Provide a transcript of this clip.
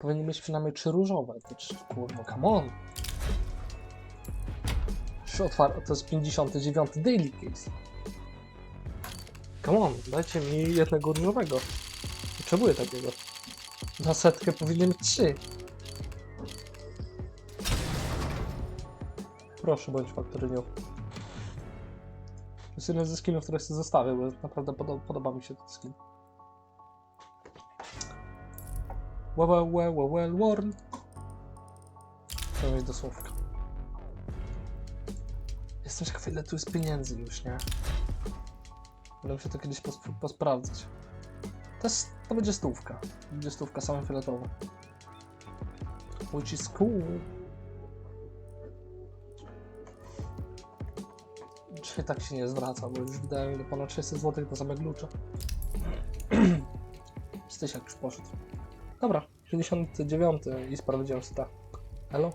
Powinny być przynajmniej trzy różowe. To trzy, kurwa, come on. Otwarte, to jest 59 daily case. Come on, dajcie mi jednego różowego. Potrzebuję takiego. Na setkę powinny mieć trzy. Proszę, bądź faktorynią. To jest jeden ze skinów, które sobie zostawię, bo naprawdę podo podoba mi się ten skin. Well, well, well, well, worn. To jest dosłowka. Jestem ciekaw, ile tu jest pieniędzy już, nie? Będę musiał to kiedyś posp- posprawdzać. To, jest, to będzie stówka. Będzie stówka samym fioletową. Which is cool. Dzisiaj tak się nie zwraca, bo już wydałem ponad 600 zł na same klucze. Stysiak już poszedł. Dobra, 69 i sprawdziłem sta. Hello?